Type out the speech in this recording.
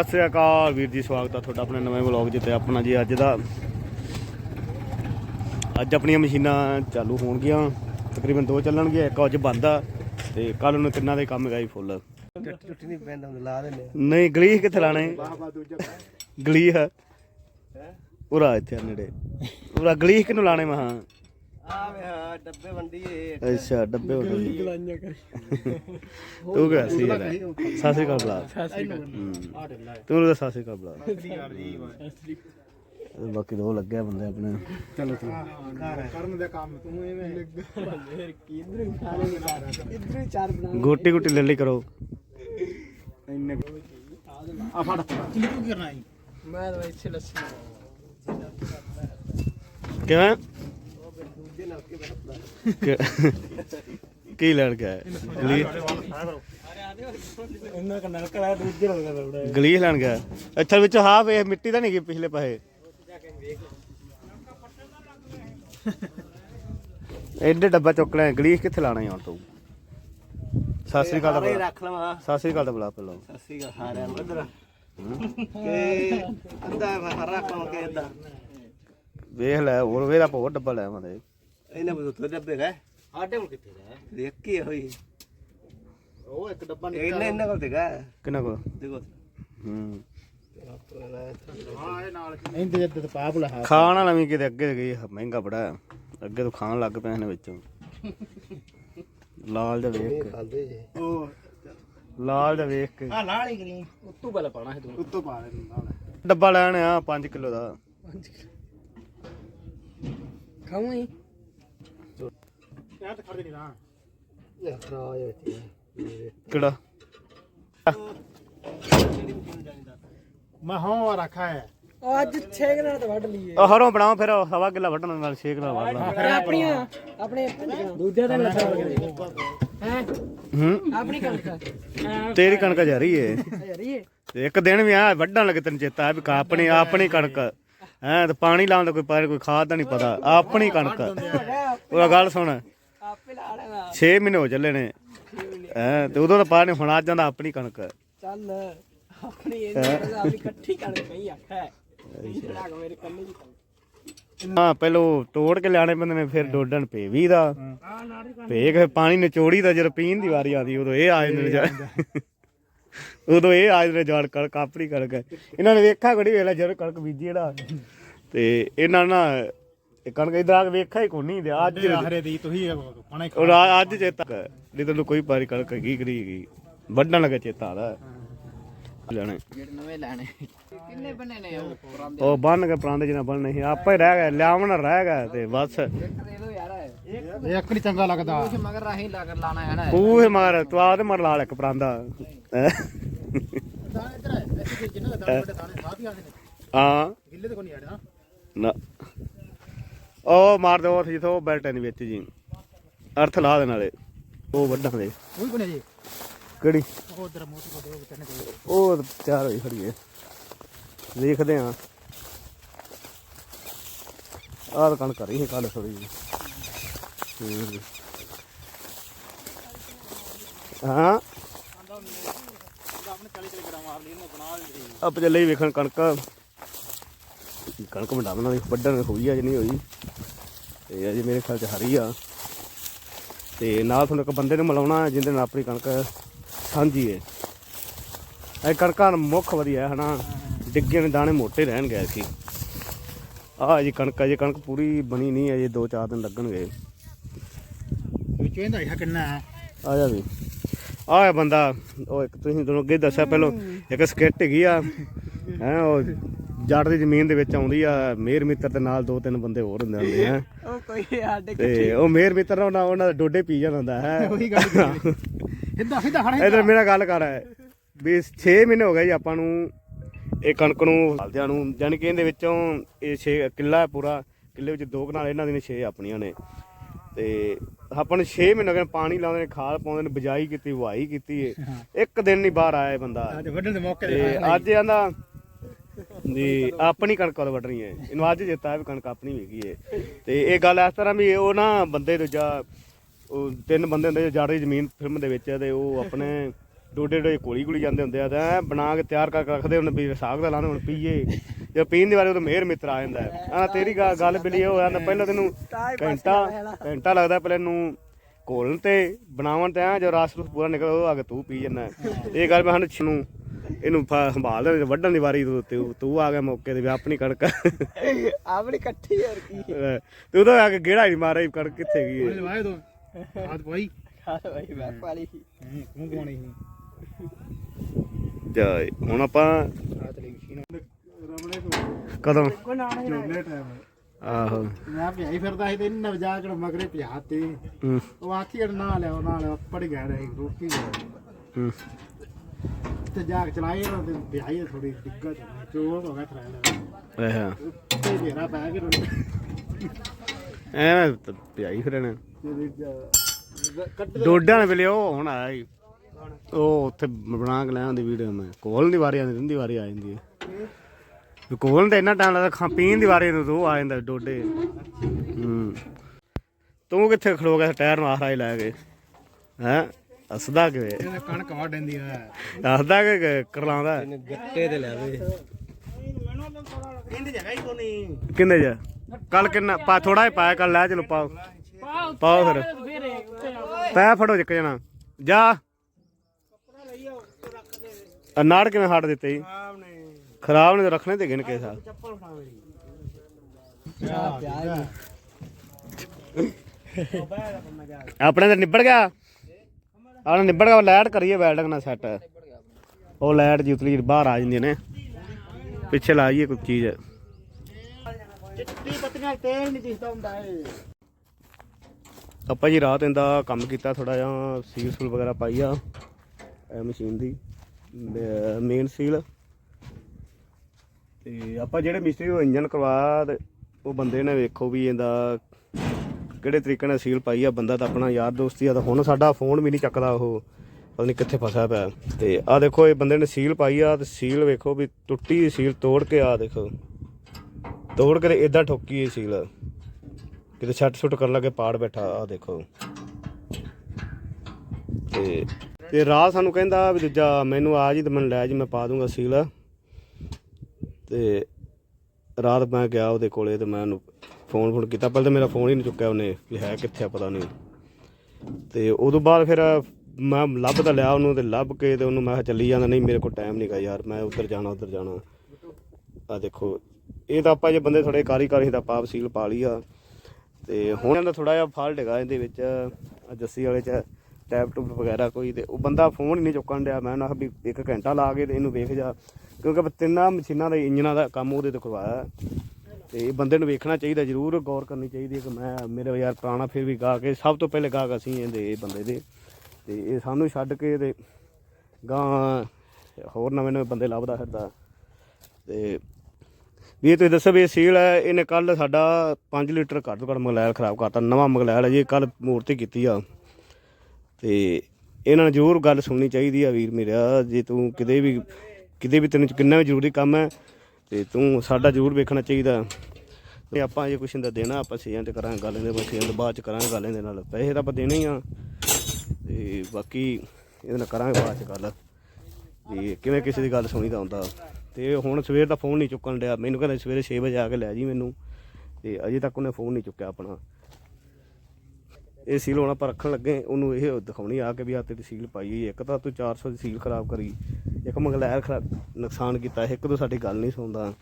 ਸਤਿ ਸ੍ਰੀ ਅਕਾਲ ਵੀਰ ਜੀ ਸਵਾਗਤ ਆ ਤੁਹਾਡਾ ਆਪਣੇ ਨਵੇਂ ਵਲੌਗ ਜਿੱਤੇ ਆਪਣਾ ਜੀ ਅੱਜ ਦਾ ਅੱਜ ਆਪਣੀਆਂ ਮਸ਼ੀਨਾਂ ਚਾਲੂ ਹੋਣਗੀਆਂ ਤਕਰੀਬਨ ਦੋ ਚੱਲਣਗੀਆਂ ਇੱਕ ਅੱਜ ਬੰਦ ਆ ਤੇ ਕੱਲ ਨੂੰ ਤਿੰਨਾਂ ਦੇ ਕੰਮ ਜੀ ਫੁੱਲ। ਟੁੱਟ ਨਹੀਂ ਪੈਂਦਾ ਹੁੰਦਾ ਲਾ ਦਿੰਦੇ ਨਹੀਂ ਗਲੀਹ ਕਿੱਥੇ ਲਾਣੇ? ਗਲੀਹ ਉਰਾ ਇੱਥੇ ਆ ਨੇੜੇ। ਉਰਾ ਗਲੀਹ ਕਿਨੂੰ ਲਾਣੇ ਮਹਾ ਆ ਵੇ ਹਾਂ ਡੱਬੇ ਵੰਡੀ ਏ ਅੱਛਾ ਡੱਬੇ ਹੋ ਗਏ ਗਲਾਈਆਂ ਕਰੀ। ਤੂੰ ਕਿਹਾ ਸੀ ਯਾਰ ਸਤਿ ਸ੍ਰੀ ਅਕਾਲ ਬੁਲਾ। ਹੂੰ। ਤੂੰ ਤਾਂ ਸਤਿ ਸ੍ਰੀ ਅਕਾਲ ਬੁਲਾ ਤੇ ਬਾਕੀ ਦੋ ਲੱਗਿਆ ਬੰਦੇ ਆਪਣੇ ਚਲੋ ਤੂੰ ਕਰਨ ਦਾ ਕੰਮ ਤੂੰ ਐਵੇਂ ਇਧਰ ਹੀ ਖਾਣੇ ਇਧਰ ਹੀ ਚਾਰ ਬਣਾ ਗੋਟੀ ਗੋਟੀ ਲੈ ਲਈ ਕਰੋ। ਇੰਨੇ ਆ ਫੜ। ਕੀ ਕਰਨਾ ਹੈ? ਮੈਂ ਤਾਂ ਇੱਥੇ ਲੱਸੀ। ਕਿਵੇਂ? ਕੇ ਲੈਣ ਗਿਆ ਗਲੀ ਨਲਕਾ ਦੂਜੇ ਗਲੀ ਲੈਣ ਗਿਆ ਅੱਛਾ ਵਿੱਚ ਹਾਫ ਇਹ ਮਿੱਟੀ ਤਾਂ ਨਹੀਂ ਗਈ ਪਿਛਲੇ ਪਾਸੇ? ਐਡੇ ਡੱਬਾ ਚੁੱਕ ਲੈ ਗਲੀ ਕਿੱਥੇ ਲਾਣਾ ਹੁਣ ਤੂੰ? ਸਤਿ ਸ੍ਰੀ ਅਕਾਲ ਦਾ ਬੁਲਾ। ਰੱਖ ਲਵਾਂ। ਸਤਿ ਸ੍ਰੀ ਅਕਾਲ ਦਾ ਬੁਲਾ ਪਹਿਲਾਂ। ਸੱਸੀ ਦਾ ਸਾਰਿਆਂ ਨੂੰ ਇਧਰ ਕਿ ਅੱਧਾ ਹਰਾ ਪਾਉ ਕੇ ਅੱਧਾ ਵੇਖ ਲੈ ਹੋਰ ਵੇਰਾ ਪੋ ਡੱਬਾ ਲੈ ਆਵਾਂਦੇ ਇਹਨੇ ਬੁੱਤ ਡੱਬੇ ਗਏ ਸਾਡੇ ਕੋਲ ਕਿੱਥੇ ਗਏ ਦੇਖ ਕੀ ਹੋਈ ਉਹ। ਇੱਕ ਡੱਬਾ ਨਿਕਲ ਇਹਨੇ ਇਹਨਾਂ ਕੋਲ ਤੇ ਗਏ ਕਿੰਨਾ ਕੋ ਦੇਖੋ। ਹੂੰ। ਹਾਂ ਇਹ ਨਾਲ ਇਹਦੇ ਜੱਦ ਪਾਪ ਲਾ ਖਾਣ ਵਾਲਾ ਵੀ ਕਿਤੇ ਅੱਗੇ ਗਈ ਮਹਿੰਗਾ ਬੜਾ। ਅੱਗੇ ਤੋਂ ਖਾਣ ਲੱਗ ਪਏ ਨੇ ਵਿੱਚੋਂ। ਲਾਲ ਜਿਹਾ ਵੇਖ ਕੇ। ਖਾਂਦੇ ਜੇ। ਉਹ ਲਾਲ ਜਿਹਾ ਵੇਖ ਕੇ। ਆ ਲਾਲ ਹੀ ਕਰੀ ਉੱਤੋਂ ਪਹਿਲਾਂ ਪਾਣਾ ਹੈ ਤੂੰ। ਉੱਤੋਂ ਪਾ ਦੇ ਨਾਲ। ਡੱਬਾ ਲੈਣ ਆ 5 ਕਿਲੋ ਦਾ। ਖਾਵਾਂ ਹੀ ਯਾਰ ਤਾਂ ਖੜਦੇ ਨਹੀਂ ਨਾ ਇਹ ਖਰਾ ਇਹ ਤੇ ਕਿਹੜਾ? ਮੈਂ ਹਾਂ ਰੱਖਾ ਹੈ। ਅੱਜ 6 ਨਾਲ ਤਾਂ ਵੱਢ ਲਈਏ। ਉਹ ਹਰੋਂ ਬਣਾਓ ਫਿਰ ਉਹ ਹਵਾ ਗਿੱਲਾ ਵੱਢਣ ਨਾਲ ਛੇਕ ਨਾਲ ਵੱਢ ਲਾ। ਆਪਣੀਆਂ ਆਪਣੇ ਦੂਜਿਆਂ ਦੇ ਲੱਛਾ ਹੈ? ਹੂੰ? ਆਪਣੀ ਕਣਕ ਤੇਰੀ ਕਣਕ ਜਾ ਰਹੀ ਏ। ਇੱਕ ਦਿਨ ਵੀ ਆ ਵੱਢਣ ਲੱਗੇ ਤੈਨੂੰ ਚੇਤਾ ਆ ਵੀ ਕਾ- ਆਪਣੀ ਆਪਣੀ ਕਣਕ। ਹੈ ਤੇ ਪਾਣੀ ਲਾਉਣ ਦਾ ਕੋਈ ਕੋਈ ਖਾਦ ਦਾ ਨਹੀਂ ਪਤਾ। ਆਪਣੀ ਕਣਕ। ਉਹ ਗੱਲ ਸੁਣ। 6 ਮਹੀਨੇ ਹੋ ਚੱਲੇ ਨੇ। ਹੈ ਤੇ ਉਦੋਂ ਤਾਂ ਪਾਣੀ ਹੁਣ ਆ ਜਾਂਦਾ ਆਪਣੀ ਕਣਕ। ਚੱਲ ਆਪਣੀ ਇਹ ਆਪਣੀ ਇਕੱਠੀ ਕਣਕ ਪਈ ਆਖਾ ਜਿਹੜਾ ਮੇਰੇ ਕੰਨੇ ਦੀ ਹਾਂ ਪਹਿਲੋ ਤੋੜ ਕੇ ਲਿਆਣੇ ਪੈਂਦੇ ਨੇ ਫਿਰ ਡੋਡਣ ਪੇਵੀ ਦਾ। ਕੇ ਪਾਣੀ ਨਿਚੋੜੀ ਦਾ ਜਦੋਂ ਪੀਣ ਦੀ ਵਾਰੀ ਆਦੀ ਉਦੋਂ ਇਹ ਆ ਜਾਂਦੇ ਨੇ ਜਾ- ਉਦੋਂ ਇਹ ਆ ਜਾਂਦੇ ਨੇ ਜੜ ਕਣਕ ਆਪਣੀ ਕਣਕ। ਇਹਨਾਂ ਨੇ ਵੇਖਾ ਘੜੀ ਵੇਲਾ ਜਦੋਂ ਕਣਕ ਬੀਜੀ ਜਿਹੜਾ। ਤੇ ਇਹਨਾਂ ਨਾ ਇਹ ਕਣਕ ਇਧਰ ਆ ਕੇ ਵੇਖਾ ਹੀ ਨਹੀਂ ਤੇ ਅੱਜ ਆਖਰੇ ਦੀ ਤੁਸੀਂ ਪਾਣਾ ਉਹ ਆ- ਅੱਜ ਚੇਤਾ ਨਹੀਂ ਤੈਨੂੰ ਕੋਈ ਪਾਰੀ ਕਣਕ ਕੀ ਕਰੀ ਗਈ ਵੱਢਣ ਲੱਗਾ ਚੇਤਾ ਆਦਾ ਲੈਣੇ। ਜਿਹੜੇ ਨਵੇਂ ਲੈਣੇ। ਕਿੰਨੇ ਬਣੇ ਨੇ ਉਹ? ਉਹ ਬੰਨ ਕੇ ਪਰਾਂਦੇ ਜਿਹਨਾਂ ਬੰਨ ਨਹੀਂ ਆਪਾਂ ਹੀ ਰਹਿ ਗਏ ਲਿਆਵਣ ਰਹਿ ਗਏ ਤੇ ਬਸ। ਦੇ ਦੋ ਯਾਰ। ਇਹ ਇੱਕ ਨਹੀਂ ਚੰਗਾ ਲੱਗਦਾ। ਕੁਛ ਮਗਰ ਰਾਹੀਂ ਲਾ ਕੇ ਲਾਣਾ ਹੈ ਨਾ। ਕੂਹੇ ਮਾਰ ਤੂੰ ਆਦੇ ਮਰ ਲਾ ਲੈ ਇੱਕ ਪਰਾਂਦਾ। ਹੈਂ? ਦਾਣੇ ਇਧਰ ਹੈ ਇੱਥੇ ਜਿੰਨਾ ਦਾ ਦਾਣੇ ਵੱਡੇ ਦਾਣੇ ਸਾਫ਼ ਹੀ ਆਦੇ ਨੇ। ਹਾਂ। ਗਿੱਲੇ ਤੇ ਕੋਈ ਨਹੀਂ ਆੜਨਾ ਨਾ। ਉਹ ਮਾਰ ਦੇ ਜਿੱਥੋਂ ਉਹ ਬੈਲਟ ਨਹੀਂ ਵਿੱਚ ਜੀ। ਅਰਥ ਲਾ ਦੇ ਨਾਲੇ ਉਹ ਵੱਡਾਂ ਦੇ। ਉਹ ਵੀ ਕੋਨੇ ਜੀ। ਕਿਹੜੀ? ਉਹ ਉਧਰ ਮੋਟੀ ਕੋਦੇ ਉਹ ਤੈਨੂੰ ਕੋਈ ਉਹ ਤਾਂ ਚਾਰ ਹੋਈ ਖੜੀ ਹੈ ਦੇਖਦੇ ਆ। ਆਹ ਤਾਂ ਕਣਕ ਰਹੀ ਹੈ ਕੱਲ ਥੋੜੀ ਜੀ ਹਾਂ। ਆਪ ਚੱਲੇ ਵੇਖਣ ਕਣਕ। ਕਣਕ ਵੰਡਾਉਣ ਵਾਲੀ ਵੱਢਣ ਹੋਈ ਆ ਜਾਂ ਨਹੀਂ ਹੋਈ। ਤੇ ਅਜੇ ਮੇਰੇ ਖਿਆਲ ਚ ਹਰੀ ਆ। ਤੇ ਨਾਲ ਤੁਹਾਨੂੰ ਇੱਕ ਬੰਦੇ ਨੂੰ ਮਿਲਾਉਣਾ ਜਿਹਦੇ ਨਾਲ ਆਪਣੀ ਕਣਕ ਸਾਂਝੀ ਹੈ। ਇਹ ਕਣਕਾਂ ਮੁੱਖ ਵਧੀਆ ਹੈ ਹਨਾ ਡਿੱਗੇ ਨੇ ਦਾਣੇ ਮੋਟੇ ਰਹਿਣਗੇ ਅਸੀਂ ਆਹ ਜੀ ਕਣਕ ਅਜੇ ਕਣਕ ਪੂਰੀ ਬਣੀ ਨਹੀਂ ਅਜੇ 2-4 ਦਿਨ ਲੱਗਣਗੇ। ਵਿੱਚ ਇਹਦਾ ਹੈ ਕਿੰਨਾ ਆ ਜਾ ਵੀ। ਆਹ ਹੈ ਬੰਦਾ। ਉਹ ਇੱਕ ਤੁਸੀਂ ਤੁਹਾਨੂੰ ਅੱਗੇ ਦੱਸਿਆ ਪਹਿਲਾਂ ਇੱਕ ਸਕਿੱਟ ਹੈਗੀ ਆ। ਹੈ ਉਹ ਜੱਟ ਦੀ ਜ਼ਮੀਨ ਦੇ ਵਿੱਚ ਆਉਂਦੀ ਆ ਮੇਰ ਮਿੱਤਰ ਦੇ ਨਾਲ ਦੋ ਤਿੰਨ ਬੰਦੇ ਹੋਰ ਹੁੰਦੇ ਹੁੰਦੇ ਆ। ਉਹ ਕੋਈ ਸਾਡੇ ਤੇ ਉਹ ਮੇਰ ਮਿੱਤਰ ਉਹਨਾਂ- ਉਹਨਾਂ ਦੇ ਡੋਡੇ ਪੀ ਜਾਂਦਾ ਹੁੰਦਾ ਹੈ। ਉਹੀ ਗੱਲ ਸਿੱਧਾ ਸਿੱਧਾ ਇਧਰ ਮੇਰਾ ਗੱਲ ਕਰ ਵੀ 6 ਮਹੀਨੇ ਹੋ ਗਏ ਜੀ ਆਪਾਂ ਨੂੰ ਇਹ ਕਣਕ ਨੂੰ ਹਲਦਿਆਂ ਨੂੰ ਜਾਣੀ ਕਿ ਇਹਦੇ ਵਿੱਚੋਂ ਇਹ 6 ਕਿੱਲਾ ਹੈ ਪੂਰਾ ਕਿੱਲੇ ਵਿੱਚ ਦੋ ਕਨਾਲ ਇਹਨਾਂ ਦੇ ਨੇ 6 ਆਪਣੀਆਂ ਨੇ। ਤੇ ਆਪਾਂ ਨੂੰ 6 ਮਹੀਨੇ ਹੋ ਗਏ ਪਾਣੀ ਲਾਉਂਦੇ ਨੇ ਖਾਲ ਪਾਉਂਦੇ ਨੇ ਬਿਜਾਈ ਕੀਤੀ ਵਾਈ ਕੀਤੀ ਇੱਕ ਦਿਨ ਨਹੀਂ ਬਾਹਰ ਆਇਆ ਬੰਦਾ। ਅੱਜ ਵੱਢਣ ਦੇ ਮੌਕੇ ਤੇ ਅੱਜ ਆਂਦਾ ਜੀ ਆਪਣੀ ਕਣਕ ਕਦੋਂ ਵੱਢਣੀ ਹੈ ਇਹਨੂੰ ਅੱਜ ਚੇਤਾ ਵੀ ਕਣਕ ਆਪਣੀ ਹੈਗੀ ਹੈ ਤੇ ਇਹ ਗੱਲ ਇਸ ਤਰ੍ਹਾਂ ਵੀ ਉਹ ਨਾ ਬੰਦੇ ਦੂਜਾ, ਉਹ ਤਿੰਨ ਬੰਦੇ ਹੁੰਦੇ ਜੋ ਜੜ ਦੀ ਜ਼ਮੀਨ ਫਿਲਮ ਦੇ ਵਿੱਚ ਤੇ ਉਹ ਆਪਣੇ ਡੋਡੇ ਡੋਡੇ ਕੋਲੀ ਕੋਲੀ ਜਾਂਦੇ ਹੁੰਦੇ ਆ ਤਾਂ ਐਂ ਬਣਾ ਕੇ ਤਿਆਰ ਕਰਕੇ ਰੱਖਦੇ ਹੁਣ ਵੀ ਸਾਗ ਦਾ ਲਾਣੇ ਹੁਣ ਪੀਏ ਜੇ ਪੀਣ ਦੀ ਵਾਰੀ ਉਹ ਮੇਰ ਮਿੱਤਰ ਆ ਜਾਂਦਾ ਆ ਤੇਰੀ ਗੱਲ ਬਿਲੀ ਉਹ ਆਂਦਾ ਪਹਿਲਾਂ ਤੈਨੂੰ ਘੰਟਾ ਘੰਟਾ ਲੱਗਦਾ ਪਹਿਲਾਂ ਨੂੰ ਘੋਲਣ ਤੇ ਬਣਾਉਣ ਤੇ ਆ ਜੋ ਰਸ ਰੁਸ ਪੂਰਾ ਨਿਕਲ ਉਹ ਆ ਕੇ ਤੂੰ ਪੀ ਜਾਂਦਾ ਇਹ ਗੱਲ ਮੈਂ ਸਾਨੂੰ ਨੂੰ ਇਹਨੂੰ ਫ- ਸੰਭਾਲ ਦੇ ਵੱਢਣ ਦੀ ਵਾਰੀ ਤੂੰ ਤੂੰ- ਤੂੰ ਆ ਗਿਆ ਮੌਕੇ ਤੇ ਵੀ ਆਪਣੀ ਕਣਕ। ਆਪਣੀ ਇਕੱਠੀ ਹੋਰ ਕੀ ਤੂੰ ਤਾਂ ਆ ਕੇ ਗੇੜਾ ਹੀ ਮਾਰਿਆ ਵੀ ਕਣਕ ਕਿੱਥੇ ਗਈ ਹੈ। ਲਵਾਏ ਦੋ ਆਦ ਭਾਈ ਖਾਲ ਭਾਈ ਮੈਂ ਪਾਲੀ ਤੂੰ ਕੋਣੀ ਸੀ। ਜਾਏ ਹੁਣ ਆਪਾਂ ਰਾਤ ਲਈ ਰਮਲੇ ਤੋਂ ਕਦੋਂ? ਕੋਈ ਨਾ ਨਹੀਂ ਟਾਈਮ ਆਹੋ। ਮੈਂ ਭਿਆਈ ਫਿਰਦਾ ਸੀ ਤੇ ਇਹਨੇ ਵਜਾ ਕੇ ਮਗਰੇ ਪਿਆ ਤੇ ਹੂੰ। ਉਹ ਆਖੀ ਨਾ ਲਿਆ ਨਾ ਲਿਆ ਪੜ ਗਿਆ ਰਹੀ ਰੋਟੀ ਹੂੰ। ਤੇ ਜਾ ਕੇ ਚਲਾਈ ਨਾ ਹੋ ਤੇ ਮੇਰਾ ਪੈ ਐਵੇਂ ਤਾਂ ਪਿਆਈ ਕੱਟ ਵੇਲੇ ਉਹ ਹੁਣ ਆਇਆ। ਉਹ ਉੱਥੇ ਬਣਾ ਕੇ ਲੈ ਆਉਂਦੀ ਵੀਡੀਓ ਮੈਂ। ਕੋਲ ਦੀ ਵਾਰੀ ਆਉਂਦੀ ਰਿੰਦੀ ਵਾਰੀ ਆ ਜਾਂਦੀ ਹੈ। ਵੀ ਕੋਲ ਤੇ ਇੰਨਾ ਟਾਈਮ ਲੱਗਦਾ ਖਾ ਪੀਣ ਦੀ ਵਾਰੀ ਨੂੰ ਤੂੰ ਆ ਜਾਂਦਾ ਡੋਡੇ। ਹੂੰ। ਤੂੰ ਕਿੱਥੇ ਖਲੋ ਗਿਆ ਟਾਇਰ ਮਾਰ ਆਈ ਲੈ ਕੇ। ਹੈ? ਹੱਸਦਾ ਕਿਵੇਂ? ਇਹਨੇ ਕਣਕ ਵਾ ਡੰਦੀ ਆ। ਹੱਸਦਾ ਕਿ ਕਰਲਾਉਂਦਾ? ਗੱਟੇ ਤੇ ਲੈ ਵੇ ਇਹਦੀ ਜਗ੍ਹਾ ਹੀ ਕੋ ਨਹੀਂ ਕਿੰਨੇ ਜਾ ਕੱਲ ਕਿੰਨਾ? ਪਾ ਥੋੜਾ ਜਿਹਾ ਪਾਇਆ ਕੱਲ ਲੈ ਚਲੋ ਪਾਓ। ਪਾਓ ਫਿਰ। ਪੈ ਫੜੋ ਜਿੱਕ ਜਣਾ। ਜਾ। ਆ ਨਾੜ ਕਿਵੇਂ ਹਟ ਦਿੱਤੇ ਜੀ? ਖਰਾਬ ਨੇ। ਤਾਂ ਰੱਖਣੇ ਤੇ ਗਿਣ ਕੇ ਸਾ ਚੱਪਲ ਉਠਾ ਮੇਰੀ। ਆਪਣੇ ਤੇ ਨਿਬੜ ਗਿਆ? ਆਹ ਨਿਬੜ ਗਿਆ ਲਾਈਟ ਕਰੀਏ ਵੈਲਡਿੰਗ ਨਾਲ ਸੈੱਟ ਉਹ ਲਾਈਟ ਜੀ ਉਤਲੀ ਬਾਹਰ ਆ ਜਾਂਦੀ ਨੇ। ਪਿੱਛੇ ਲਾਈਏ ਕੋਈ ਚੀਜ਼। ਚਿੱਟੀ ਪੱਤੀਆਂ ਤੇਲ ਨਹੀਂ ਦਿਸਦਾ ਹੁੰਦਾ ਏ ਆਪਾਂ ਜੀ ਰਾਤ ਇਹਦਾ ਕੰਮ ਕੀਤਾ ਥੋੜਾ ਜਿਹਾ ਸੀਲ ਸੂਲ ਵਗੈਰਾ ਪਾਈ ਆ ਇਹ ਮਸ਼ੀਨ ਦੀ ਮੇਨ ਸੀਲ ਤੇ ਆਪਾਂ ਜਿਹੜੇ ਮਿਸਤਰੀ ਨੂੰ ਇੰਜਨ ਕਰਵਾ ਉਹ ਬੰਦੇ ਨੇ ਵੇਖੋ ਵੀ ਇਹਦਾ ਕਿਹੜੇ ਤਰੀਕੇ ਨਾਲ ਸੀਲ ਪਾਈ ਆ, ਬੰਦਾ ਤਾਂ ਆਪਣਾ ਯਾਰ ਦੋਸਤੀ ਆ, ਤਾਂ ਹੁਣ ਸਾਡਾ ਫੋਨ ਵੀ ਨਹੀਂ ਚੱਕਦਾ ਉਹ। ਪਤਾ ਨਹੀਂ ਕਿੱਥੇ ਫਸਿਆ ਪਿਆ। ਤੇ ਆ ਦੇਖੋ, ਇਹ ਬੰਦੇ ਨੇ ਸੀਲ ਪਾਈ ਆ, ਤੇ ਸੀਲ ਵੇਖੋ ਵੀ ਟੁੱਟੀ ਸੀਲ, ਤੋੜ ਕੇ ਆ ਦੇਖੋ। ਤੋੜ ਕੇ ਇਦਾਂ ਠੋਕੀ ਇਹ ਸੀਲ। ਕਿਤੇ ਛੱਟ ਛੁੱਟ ਕਰਨ ਲੱਗੇ ਪਾੜ ਬੈਠਾ ਆ ਦੇਖੋ। ਤੇ ਤੇ ਰਾਹ ਸਾਨੂੰ ਕਹਿੰਦਾ ਵੀ ਦੂਜਾ, ਮੈਨੂੰ ਆ ਜੀ ਤੇ ਮੈਨੂੰ ਲੈ ਜੀ, ਮੈਂ ਪਾ ਦੂੰਗਾ ਸੀਲ। ਤੇ ਰਾਤ ਮੈਂ ਗਿਆ ਉਹਦੇ ਕੋਲੇ ਤੇ ਮੈਂ ਉਹਨੂੰ ਫੋਨ ਫੋਨ ਕੀਤਾ। ਪਹਿਲਾਂ ਤਾਂ ਮੇਰਾ ਫੋਨ ਹੀ ਨਹੀਂ ਚੁੱਕਿਆ ਉਹਨੇ ਵੀ ਹੈ ਕਿੱਥੇ ਆ ਪਤਾ ਨਹੀਂ। ਤੇ ਉਦੋਂ ਬਾਅਦ ਫਿਰ, ਮੈਂ ਲੱਭ ਤਾਂ ਲਿਆ ਉਹਨੂੰ ਤੇ ਲੱਭ ਕੇ ਤੇ ਉਹਨੂੰ ਮੈਂ ਕਿਹਾ ਚੱਲੀ ਜਾਂਦਾ, ਨਹੀਂ ਮੇਰੇ ਕੋਲ ਟਾਈਮ ਨਹੀਂਗਾ ਯਾਰ, ਮੈਂ ਉੱਧਰ ਜਾਣਾ ਉੱਧਰ ਜਾਣਾ। ਆ ਦੇਖੋ, ਇਹ ਤਾਂ ਆਪਾਂ ਜੇ ਬੰਦੇ ਥੋੜੇ ਕਾਰੀ ਹੀ ਤਾਂ ਪਾਪ ਸੀਲ ਪਾ ਲਈ ਆ। ਤੇ ਹੁਣ ਇਹਦਾ ਥੋੜਾ ਜਿਹਾ ਫਾਲਟ ਹੈਗਾ ਇਹਦੇ ਵਿੱਚ ਜੱਸੀ ਵਾਲੇ ਚ ਟੈਪ ਟੂਪ ਵਗੈਰਾ ਕੋਈ ਤੇ ਉਹ ਬੰਦਾ ਫੋਨ ਹੀ ਨਹੀਂ ਚੁੱਕਣ ਡਿਆ। ਮੈਂ ਉਹਨਾਂ ਵੀ ਇੱਕ ਘੰਟਾ ਲਾ ਕੇ ਤੇ ਇਹਨੂੰ ਵੇਖ ਜਾ, ਕਿਉਂਕਿ ਤਿੰਨਾਂ ਮਸ਼ੀਨਾਂ ਦਾ ਇੰਜਨਾਂ ਦਾ ਕੰਮ ਉਹਦੇ ਤੋਂ ਕਰਵਾਇਆ। ਤੇ ਇਹ ਬੰਦੇ ਨੂੰ ਵੇਖਣਾ ਚਾਹੀਦਾ, ਜ਼ਰੂਰ ਗੌਰ ਕਰਨੀ ਚਾਹੀਦੀ ਹੈ ਕਿ ਮੈਂ, ਮੇਰੇ ਯਾਰ ਪੁਰਾਣਾ ਫਿਰ ਵੀ ਗਾ ਕੇ, ਸਭ ਤੋਂ ਪਹਿਲੇ ਗਾਹਕ ਅਸੀਂ ਇਹਦੇ, ਇਹ ਬੰਦੇ ਦੇ। ਤੇ ਇਹ ਸਾਨੂੰ ਛੱਡ ਕੇ ਤੇ ਗਾਂ, ਹੋਰ ਨਵੇਂ ਨਵੇਂ ਬੰਦੇ ਲੱਭਦਾ ਫਿਰਦਾ। ਤੇ ਵੀ ਇਹ ਤੁਸੀਂ ਦੱਸੋ ਵੀ ਇਹ ਸੀਲ ਹੈ, ਇਹਨੇ ਕੱਲ ਸਾਡਾ 5 ਲੀਟਰ ਘੱਟ ਤੋਂ ਘੱਟ ਮਗਲੈਲ ਖਰਾਬ ਕਰਤਾ, ਨਵਾਂ ਮਗਲੈਲ ਹੈ ਜੀ ਕੱਲ ਮੂਰਤੀ ਕੀਤੀ ਆ। ਤੇ ਇਹਨਾਂ ਨੂੰ ਜ਼ਰੂਰ ਗੱਲ ਸੁਣਨੀ ਚਾਹੀਦੀ ਆ ਵੀਰ ਮੇਰਾ, ਜੇ ਤੂੰ ਕਿਤੇ ਵੀ ਕਿਤੇ ਵੀ ਤੈਨੂੰ ਕਿੰਨਾ ਵੀ ਜ਼ਰੂਰੀ ਕੰਮ ਹੈ, ਤੇ ਤੂੰ ਸਾਡਾ ਜ਼ਰੂਰ ਵੇਖਣਾ ਚਾਹੀਦਾ। ਤੇ ਆਪਾਂ ਜੇ ਕੁਛ ਇਹਦਾ ਦੇਣਾ, ਆਪਾਂ ਸੀਆਂ ਤੇ ਕਰਾਂਗੇ ਗੱਲ ਇਹਦੇ ਬਾਅਦ ਤੋਂ ਬਾਅਦ ਚ ਕਰਾਂਗੇ ਗੱਲ ਇਹਦੇ ਨਾਲ। ਪੈਸੇ ਤਾਂ ਆਪਾਂ ਦੇਣੇ ਹੀ ਆ। ਤੇ ਬਾਕੀ ਇਹਦੇ ਨਾਲ ਕਰਾਂਗੇ ਬਾਅਦ ਚ ਗੱਲ। ਵੀ ਕਿਵੇਂ ਕਿਸੇ ਦੀ ਗੱਲ ਸੁਣੀਦਾ ਹੁੰਦਾ। ਤੇ ਹੁਣ ਸਵੇਰ ਦਾ ਫੋਨ ਨਹੀਂ ਚੁੱਕਣ ਡਿਆ। ਮੈਨੂੰ ਕਹਿੰਦਾ ਸਵੇਰੇ 6 ਵਜੇ ਆ ਕੇ ਲੈ ਜੀ ਮੈਨੂੰ। ਤੇ ਅਜੇ ਤੱਕ ਉਹਨੇ ਫੋਨ ਨਹੀਂ ਚੁੱਕਿਆ ਆਪਣਾ। ਇਹ ਸੀਲ ਹੁਣ ਆਪਾਂ ਰੱਖਣ ਲੱਗੇ ਉਹਨੂੰ ਇਹ ਦਿਖਾਉਣੀ ਆ ਕੇ ਵੀ ਆ ਤੇਰੀ ਸੀਲ ਪਾਈ ਹੋਈ ਇੱਕ ਤਾਂ ਤੂੰ 400 ਦੀ ਸੀਲ ਖਰਾਬ ਕਰੀ। ਇੱਕ ਮੰਗਲੈਰ ਖਰਾ ਨੁਕਸਾਨ ਕੀਤਾ। ਇੱਕ ਤੋਂ ਸਾਡੀ ਗੱਲ ਨਹੀਂ ਸੁਣਦਾ।